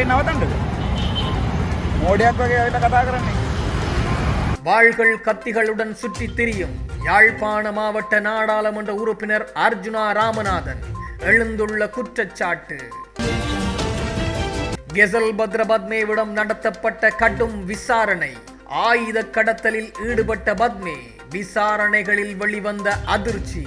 ඔලුවෙන් නවතන්නද මෝඩයක් වගේ ඇවිල්ලා කතා කරන්නේ வாள்கள் கத்திகளுடன் சுற்றித் திரியும் யாழ்ப்பாண மாவட்ட நாடாளுமன்ற உறுப்பினர் அர்ஜுனா ராமநாதன் எழுந்துள்ள குற்றச்சாட்டு கெசல் பத்ரபத்மேவிடம் நடத்தப்பட்ட கடும் விசாரணை ஆயுத கடத்தலில் ஈடுபட்ட பத்மே விசாரணைகளில் வெளிவந்த அதிர்ச்சி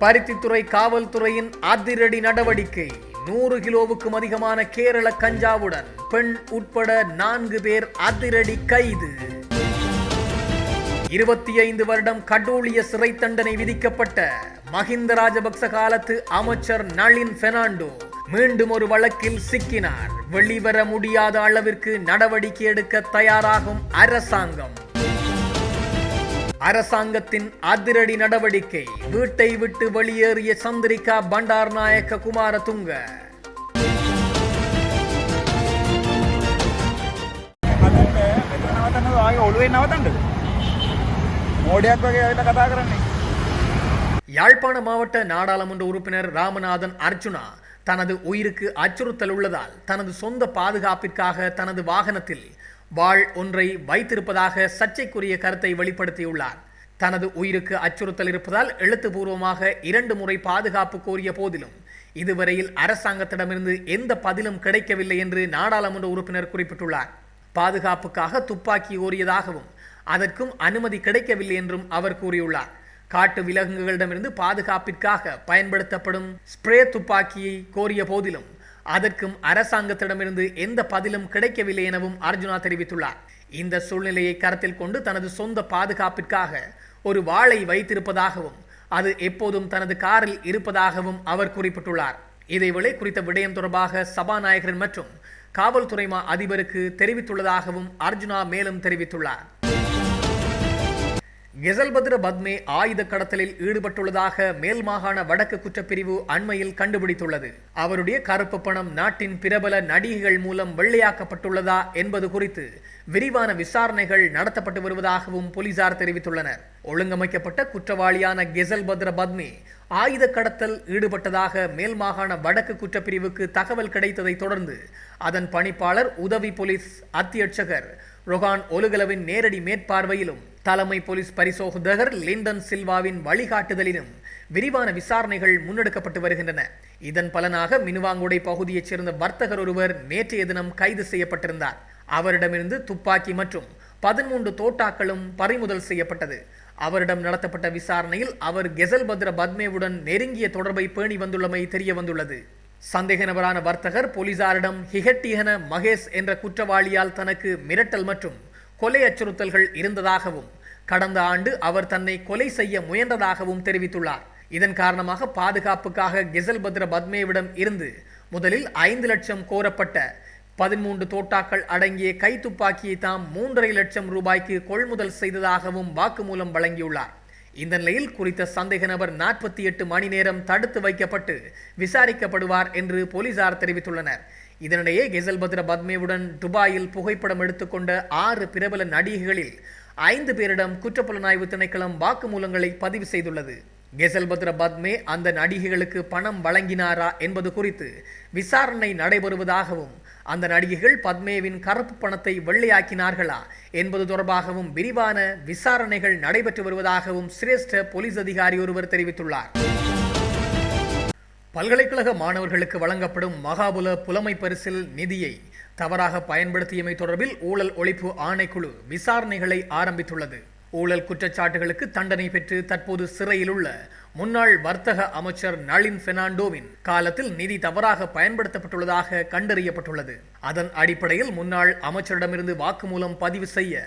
பருத்தித்துறை காவல்துறையின் அதிரடி நடவடிக்கை நூறு கிலோவுக்கும் அதிகமான கேரள கஞ்சாவுடன் பெண் உட்பட நான்கு பேர் அதிரடி கைது. இருபத்தி ஐந்து வருடம் கடூழிய சிறை தண்டனை விதிக்கப்பட்ட மஹிந்த ராஜபக்ச காலத்து அமைச்சர் நளின் பெர்னாண்டோ மீண்டும் ஒரு வழக்கில் சிக்கினார். வெளிவர முடியாத அளவிற்கு நடவடிக்கை எடுக்க தயாராகும் அரசாங்கம். அரசாங்கத்தின் அதிரடி நடவடிக்கை வீட்டை விட்டு வெளியேறிய சந்திரிகா பண்டார் நாயக்க குமாரதுங்க හදන්න මෙතන නවතන්නද ආගේ ඔලුවෙන් නවතන්නද මෝඩයක් වගේ ඇවිල්ලා කතා කරන්නේ யாழ்ப்பாண மாவட்ட நாடாளுமன்ற உறுப்பினர் ராமநாதன் அர்ஜுனா தனது உயிருக்கு அச்சுறுத்தல் உள்ளதால் தனது சொந்த பாதுகாப்பிற்காக தனது வாகனத்தில் வாள் ஒன்றை வைத்திருப்பதாக சர்ச்சைக்குரிய கருத்தை வெளிப்படுத்தியுள்ளார். தனது உயிருக்கு அச்சுறுத்தல் இருப்பதால் எழுத்துப்பூர்வமாக இரண்டு முறை பாதுகாப்பு கோரிய போதிலும் இதுவரையில் அரசாங்கத்திடமிருந்து எந்த பதிலும் கிடைக்கவில்லை என்று நாடாளுமன்ற உறுப்பினர் குறிப்பிட்டுள்ளார். பாதுகாப்புக்காக துப்பாக்கி ஓரியதாகவும் அதற்கும் அனுமதி கிடைக்கவில்லை என்றும் அவர் கூறியுள்ளார். காட்டு விலங்குகளிடமிருந்து பாதுகாப்பிற்காக பயன்படுத்தப்படும் ஸ்ப்ரே துப்பாக்கியை கோரிய போதிலும் அதற்கும் அரசாங்கத்திடமிருந்து எந்த பதிலும் கிடைக்கவில்லை எனவும் அர்ஜுனா தெரிவித்துள்ளார். இந்த சூழ்நிலையை கருத்தில் கொண்டு தனது சொந்த பாதுகாப்பிற்காக ஒரு வாளை வைத்திருப்பதாகவும் அது எப்போதும் தனது காரில் இருப்பதாகவும் அவர் குறிப்பிட்டுள்ளார். இதேவேளை குறித்த விடயம் தொடர்பாக சபாநாயகர் மற்றும் காவல்துறை மா அதிபருக்கு தெரிவித்துள்ளதாகவும் அர்ஜுனா மேலும் தெரிவித்துள்ளார். கெசல்பத்ர பத்மே ஆயுத கடத்தலில் ஈடுபட்டுள்ளதாக மேல் மாகாண வடக்கு குற்றப்பிரிவு அண்மையில் கண்டுபிடித்துள்ளது. அவருடைய கருப்பு பணம் நாட்டின் பிரபல நடிகைகள் மூலம் வெள்ளையாக்கப்பட்டுள்ளதா என்பது குறித்து விரிவான விசாரணைகள் நடத்தப்பட்டு வருவதாகவும் போலீசார் தெரிவித்துள்ளனர். ஒழுங்கமைக்கப்பட்ட குற்றவாளியான கெசல்பத்ர பத்மே ஆயுத கடத்தல் ஈடுபட்டதாக மேல் மாகாண வடக்கு குற்றப்பிரிவுக்கு தகவல் கிடைத்ததை தொடர்ந்து அதன் பணிப்பாளர் உதவி போலீஸ் அத்தியட்சகர் ரொகான் ஒலுகலவின் நேரடி மேற்பார்வையிலும் தலைமை போலீஸ் பரிசோதகர் லிண்டன் சில்வாவின் வழிகாட்டுதலிலும் விரிவான விசாரணைகள் முன்னெடுக்கப்பட்டு வருகின்றன. இதன் பலனாக மினுவாங்குடை பகுதியைச் சேர்ந்த வர்த்தகர் ஒருவர் நேற்றைய தினம் கைது செய்யப்பட்டிருந்தார். அவரிடமிருந்து துப்பாக்கி மற்றும் பதிமூன்று தோட்டாக்களும் பறிமுதல் செய்யப்பட்டது. அவரிடம் நடத்தப்பட்ட விசாரணையில் அவர் கெசல்பத்ர பத்மேவுடன் நெருங்கிய தொடர்பை பேணி வந்துள்ளமை தெரிய வந்துள்ளது சந்தேக நபரான வர்த்தகர் போலீசாரிடம் ஹிகட்டியன மகேஷ் என்ற குற்றவாளியால் தனக்கு மிரட்டல் மற்றும் கொலை அச்சுறுத்தல்கள் இருந்ததாகவும் கடந்த ஆண்டு அவர் தன்னை கொலை செய்ய முயன்றதாகவும் தெரிவித்துள்ளார். இதன் காரணமாக பாதுகாப்புக்காக கெசல்பத்ர பத்மேவிடம் இருந்து முதலில் ஐந்து லட்சம் கோரப்பட்ட பதிமூன்று தோட்டாக்கள் அடங்கிய கைத்துப்பாக்கியை தாம் மூன்றரை லட்சம் ரூபாய்க்கு கொள்முதல் செய்ததாகவும் வாக்குமூலம் வழங்கியுள்ளார். இந்த நிலையில் குறித்த சந்தேக நபர் நாற்பத்தி எட்டு மணி நேரம் தடுத்து வைக்கப்பட்டு விசாரிக்கப்படுவார் என்று போலீசார் தெரிவித்துள்ளனர். இதனிடையே கெசல் பத்ர பத்மேவுடன் துபாயில் புகைப்படம் எடுத்துக்கொண்ட ஆறு பிரபல நடிகைகளில் ஐந்து பேரிடம் குற்றப்புலனாய்வு திணைக்களம் வாக்குமூலங்களை பதிவு செய்துள்ளது. கெசல்பத்ர பத்மே அந்த நடிகைகளுக்கு பணம் வழங்கினாரா என்பது குறித்து விசாரணை நடைபெறுவதாகவும் அந்த நடிகைகள் பத்மேவின் கருப்பு பணத்தை வெள்ளையாக்கினார்களா என்பது தொடர்பாகவும் விரிவான விசாரணைகள் நடைபெற்று வருவதாகவும் சிரேஷ்ட போலீஸ் அதிகாரி ஒருவர் தெரிவித்துள்ளார். பல்கலைக்கழக மாணவர்களுக்கு வழங்கப்படும் மகாபுல புலமை பரிசில் நிதியை தவறாக பயன்படுத்தியமை தொடர்பில் ஊழல் ஒழிப்பு ஆணைக்குழு விசாரணைகளை ஆரம்பித்துள்ளது. ஊழல் குற்றச்சாட்டுகளுக்கு தண்டனை பெற்று தற்போது சிறையில் உள்ள முன்னாள் வர்த்தக அமைச்சர் நளின் பெர்னாண்டோவின் காலத்தில் நிதி தவறாக பயன்படுத்தப்பட்டுள்ளதாக கண்டறியப்பட்டுள்ளது. அதன் அடிப்படையில் முன்னாள் அமைச்சரிடமிருந்து வாக்குமூலம் பதிவு செய்ய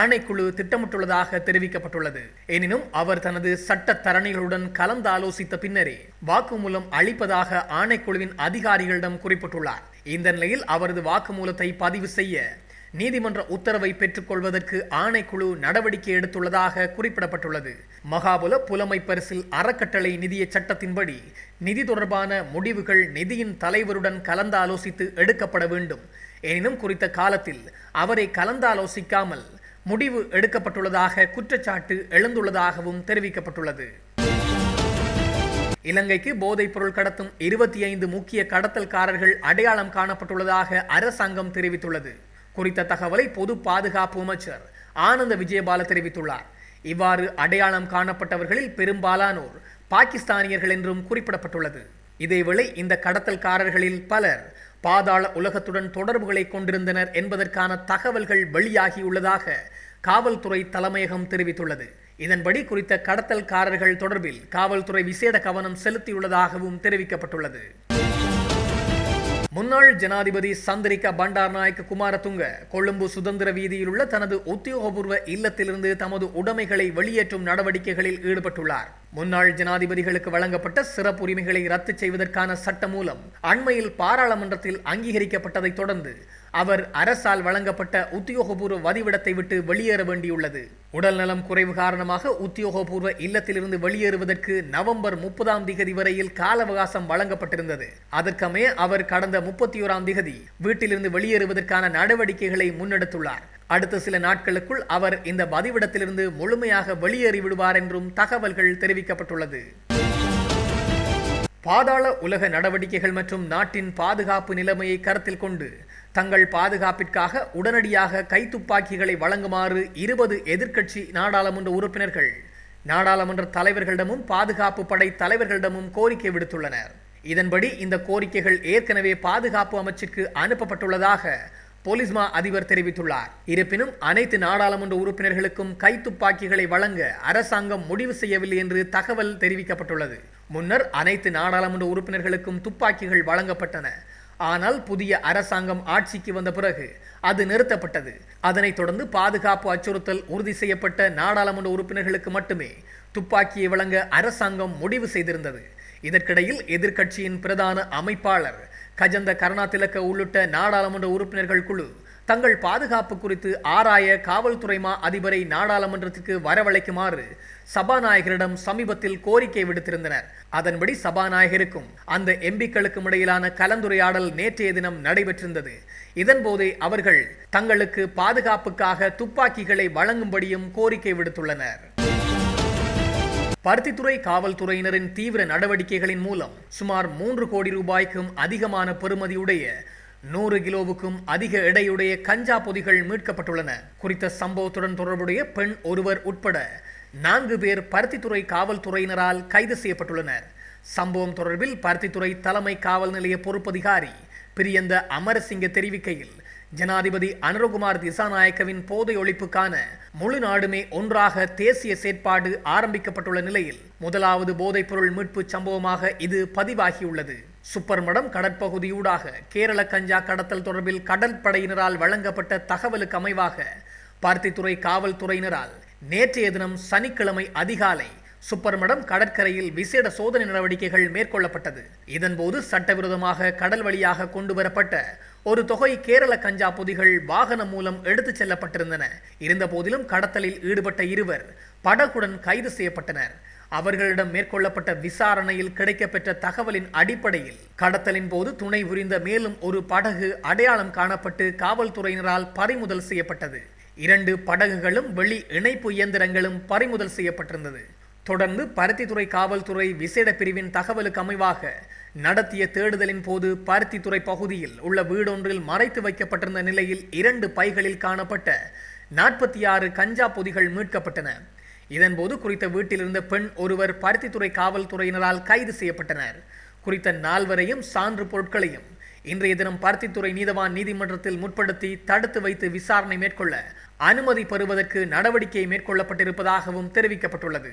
ஆணைக்குழு திட்டமிட்டுள்ளதாக தெரிவிக்கப்பட்டுள்ளது. எனினும் அவர் தனது சட்ட தரணிகளுடன் கலந்து ஆலோசித்த பின்னரே வாக்குமூலம் அளிப்பதாக ஆணைக்குழுவின் அதிகாரிகளிடம் குறிப்பிட்டுள்ளார். இந்த நிலையில் அவரது வாக்குமூலத்தை பதிவு செய்ய நீதிமன்ற உத்தரவை பெற்றுக்கொள்வதற்கு ஆணைக்குழு நடவடிக்கை எடுத்துள்ளதாக குறிப்பிடப்பட்டுள்ளது. மகாபுல புலமை பரிசில் அறக்கட்டளை நிதிய சட்டத்தின்படி நிதி தொடர்பான முடிவுகள் நிதியின் தலைவருடன் கலந்தாலோசித்து எடுக்கப்பட வேண்டும். எனினும் குறித்த காலத்தில் அவரை கலந்தாலோசிக்காமல் முடிவு எடுக்கப்பட்டுள்ளதாக குற்றச்சாட்டு எழுந்துள்ளதாகவும் தெரிவிக்கப்பட்டுள்ளது. இலங்கைக்கு போதைப் பொருள் கடத்தும் இருபத்தி ஐந்து முக்கிய கடத்தல்காரர்கள் அடையாளம் காணப்பட்டுள்ளதாக அரசாங்கம் தெரிவித்துள்ளது. குறித்த தகவலை பொது பாதுகாப்பு அமைச்சர் ஆனந்த விஜயபால தெரிவித்துள்ளார். இவ்வாறு அடையாளம் காணப்பட்டவர்களில் பெரும்பாலானோர் பாகிஸ்தானியர்கள் என்றும் குறிப்பிடப்பட்டுள்ளது. இதேவேளை இந்த கடத்தல்காரர்களில் பலர் பாதாள உலகத்துடன் தொடர்புகளை கொண்டிருந்தனர் என்பதற்கான தகவல்கள் வெளியாகியுள்ளதாக காவல்துறை தலைமையகம் தெரிவித்துள்ளது. இதன்படி குறித்த கடத்தல்காரர்கள் தொடர்பில் காவல்துறை விசேட கவனம் செலுத்தியுள்ளதாகவும் தெரிவிக்கப்பட்டுள்ளது. முன்னாள் ஜனாதிபதி சந்திரிகா பண்டார்நாயக்க குமாரதுங்க கொழும்பு சுதந்திர வீதியில் உள்ள தனது உத்தியோகபூர்வ இல்லத்திலிருந்து தமது உடைமைகளை வெளியேற்றும் நடவடிக்கைகளில் ஈடுபட்டுள்ளார். முன்னாள் ஜனாதிபதிகளுக்கு வழங்கப்பட்ட சிறப்பு உரிமைகளை ரத்து செய்வதற்கான சட்ட மூலம் அண்மையில் பாராளுமன்றத்தில் அங்கீகரிக்கப்பட்டதைத் தொடர்ந்து அவர் அரசால் வழங்கப்பட்ட உத்தியோகபூர்வ வதிவிடத்தை விட்டு வெளியேற வேண்டியுள்ளது. உடல்நலம் குறைவு காரணமாக உத்தியோகபூர்வ இல்லத்திலிருந்து வெளியேறுவதற்கு நவம்பர் முப்பதாம் திகதி வரையில் கால அவகாசம் வழங்கப்பட்டிருந்தது. அதற்கமே அவர் கடந்த முப்பத்தி ஓராம் திகதி வீட்டிலிருந்து வெளியேறுவதற்கான நடவடிக்கைகளை முன்னெடுத்துள்ளார். அடுத்த சில நாட்களுக்குள் அவர் இந்த வதிவிடத்திலிருந்து முழுமையாக வெளியேறி விடுவார் என்றும் தகவல்கள் தெரிவிக்கப்பட்டுள்ளது. பாதாள உலக நடவடிக்கைகள் மற்றும் நாட்டின் பாதுகாப்பு நிலைமையை கருத்தில் கொண்டு தங்கள் பாதுகாப்பிற்காக உடனடியாக கைத்துப்பாக்கிகளை வழங்குமாறு இருபது எதிர்க்கட்சி நாடாளுமன்ற உறுப்பினர்கள் நாடாளுமன்ற தலைவர்களிடமும் பாதுகாப்பு படை தலைவர்களிடமும் கோரிக்கை விடுத்துள்ளனர். இதன்படி இந்த கோரிக்கைகள் ஏற்கனவே பாதுகாப்பு அமைச்சுக்கு அனுப்பப்பட்டுள்ளதாக போலீஸ்மா அதிபர் தெரிவித்துள்ளார். இருப்பினும் அனைத்து நாடாளுமன்ற உறுப்பினர்களுக்கும் கைத்துப்பாக்கிகளை வழங்க அரசாங்கம் முடிவு செய்யவில்லை என்று தகவல் தெரிவிக்கப்பட்டுள்ளது. முன்னர் அனைத்து நாடாளுமன்ற உறுப்பினர்களுக்கும் துப்பாக்கிகள் வழங்கப்பட்டன. ஆனால் புதிய அரசாங்கம் ஆட்சிக்கு வந்த பிறகு அது நிறுத்தப்பட்டது. அதனைத் தொடர்ந்து பாதுகாப்பு அச்சுறுத்தல் உறுதி செய்யப்பட்ட நாடாளுமன்ற உறுப்பினர்களுக்கு மட்டுமே துப்பாக்கியை வழங்க அரசாங்கம் முடிவு செய்திருந்தது. இதற்கிடையில் எதிர்க்கட்சியின் பிரதான அமைப்பாளர் கஜந்த கருணாதிலக்க உள்ளிட்ட நாடாளுமன்ற உறுப்பினர்கள் குழு தங்கள் பாதுகாப்பு குறித்து ஆராய காவல்துறை மா அதிபரை நாடாளுமன்றத்துக்கு வரவழைக்குமாறு சபாநாயகரிடம் சமீபத்தில் கோரிக்கை விடுத்திருந்தனர். அதன்படி சபாநாயகருக்கும் அந்த எம்பிக்களுக்கும் இடையிலான கலந்துரையாடல் நேற்றைய தினம் நடைபெற்றிருந்தது. இதன்போதே அவர்கள் தங்களுக்கு பாதுகாப்புக்காக துப்பாக்கிகளை வழங்கும்படியும் கோரிக்கை விடுத்துள்ளனர். பருத்தித்துறை காவல்துறையினரின் தீவிர நடவடிக்கைகளின் மூலம் சுமார் மூன்று கோடி ரூபாய்க்கும் அதிகமான பெறுமதியுடைய நூறு கிலோவுக்கும் அதிக எடையுடைய கஞ்சா பொதிகள் மீட்கப்பட்டுள்ளன. குறித்த சம்பவத்துடன் தொடர்புடைய பெண் ஒருவர் உட்பட நான்கு பேர் பருத்தித்துறை காவல்துறையினரால் கைது செய்யப்பட்டுள்ளனர். சம்பவம் தொடர்பில் பருத்தித்துறை தலைமை காவல் நிலைய பொறுப்பதிகாரி பிரியந்த அமரசிங்க தெரிவிக்கையில் ஜனாதிபதி அனுரகுமார் திசாநாயக்கவின் போதை ஒழிப்புக்கான முழு நாடுமே ஒன்றாக தேசிய செயற்பாடு ஆரம்பிக்கப்பட்டுள்ள நிலையில் முதலாவது போதைப்பொருள் மீட்பு சம்பவமாக இது பதிவாகியுள்ளது. சுப்பர்மடம் கடற்பகுதியூடாக கேரள கஞ்சா கடத்தல் தொடர்பில் கடற்படையினரால் வழங்கப்பட்ட தகவலுக்கு அமைவாக பார்த்தித்துறை காவல்துறையினரால் நேற்றைய தினம் சனிக்கிழமை அதிகாலை சுப்பர்மடம் கடற்கரையில் விசேட சோதனை நடவடிக்கைகள் மேற்கொள்ளப்பட்டது. இதன்போது சட்டவிரோதமாக கடல் வழியாக கொண்டு வரப்பட்ட ஒரு தொகை கேரள கஞ்சா பொதிகள் வாகனம் மூலம் எடுத்துச் செல்லப்பட்டிருந்தன. இருந்தபோதிலும் கடத்தலில் ஈடுபட்ட இருவர் படகுடன் கைது செய்யப்பட்டனர். அவர்களிடம் மேற்கொள்ளப்பட்ட விசாரணையில் கிடைக்கப்பெற்ற தகவலின் அடிப்படையில் கடத்தலின் போது துணை புரிந்த மேலும் ஒரு படகு அடையாளம் காணப்பட்டு காவல்துறையினரால் பறிமுதல் செய்யப்பட்டது. இரண்டு படகுகளும் வெளி இணைப்பு இயந்திரங்களும் பறிமுதல் செய்யப்பட்டிருந்தது. தொடர்ந்து பருத்தித்துறை காவல்துறை விசேட பிரிவின் தகவலுக்கு அமைவாக நடத்திய தேடுதலின் போது பருத்தித்துறை பகுதியில் உள்ள வீடொன்றில் மறைத்து வைக்கப்பட்டிருந்த நிலையில் இரண்டு பைகளில் காணப்பட்ட நாற்பத்தி ஆறு கஞ்சா பொதிகள் மீட்கப்பட்டன. இதன்போது குறித்த வீட்டிலிருந்த பெண் ஒருவர் பருத்தித்துறை காவல்துறையினரால் கைது செய்யப்பட்டனர். குறித்த நால்வரையும் சான்று பொருட்களையும் இன்றைய தினம் பருத்தித்துறை நீதவான் நீதிமன்றத்தில் முற்படுத்தி தடுத்து வைத்து விசாரணை மேற்கொள்ள அனுமதி பெறுவதற்கு நடவடிக்கை மேற்கொள்ளப்பட்டிருப்பதாகவும் தெரிவிக்கப்பட்டுள்ளது.